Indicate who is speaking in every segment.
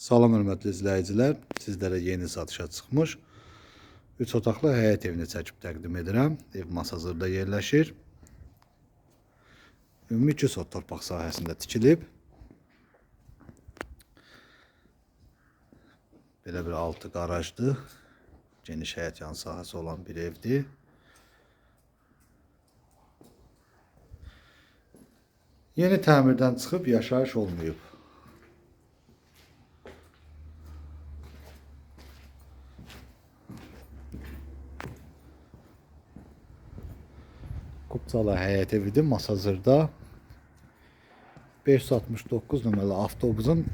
Speaker 1: Salam hörmətli izləyicilər, sizlərə yeni satışa çıxmış 3 otaqlı həyət evini çəkib təqdim edirəm. Ev Masazırda yerləşir. Ümumi 2 sot torpaq sahəsində tikilib. Belə bir altı qarajlı, geniş həyət yan sahəsi olan bir evdir. Yeni təmirdən çıxıb yaşayış olmayıb. Kupçala həyət evidir Masazırda. 569 nömrəli avtobusun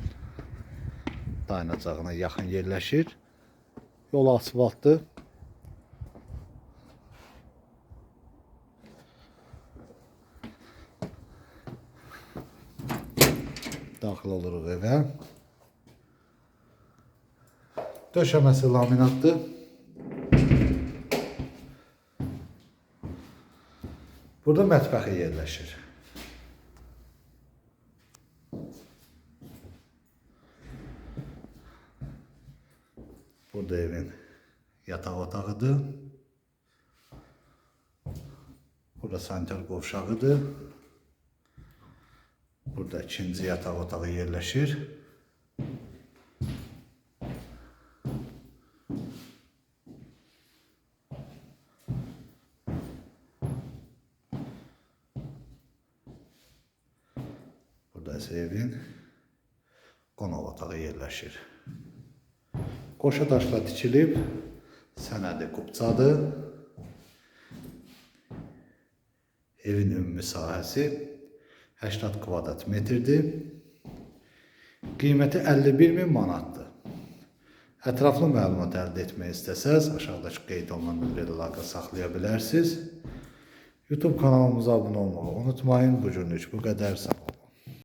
Speaker 1: dayanacağına yaxın yerləşir. Yol asfaltdır. Daxil oluruq evə. Döşəməsi laminatdır. Burada mətbəxi yerləşir. Burada evin yataq otağıdır. Burada sanitar qovşağıdır. Burada ikinci yataq otağı yerləşir. İsə evin qonaq otağı yerləşir. Qoşa daşla tikilib, sənədi qubcadır. Evin ümumi sahəsi 80 kvadrat metrdir. Qiyməti 51 min manatdır. Ətraflı məlumat əldə etmək istəsəz, aşağıdakı qeyd olunan nömrələ əlaqə saxlaya bilərsiniz. YouTube kanalımıza abunə olmağı unutmayın. Bu günlük bu qədər. Sağ olun.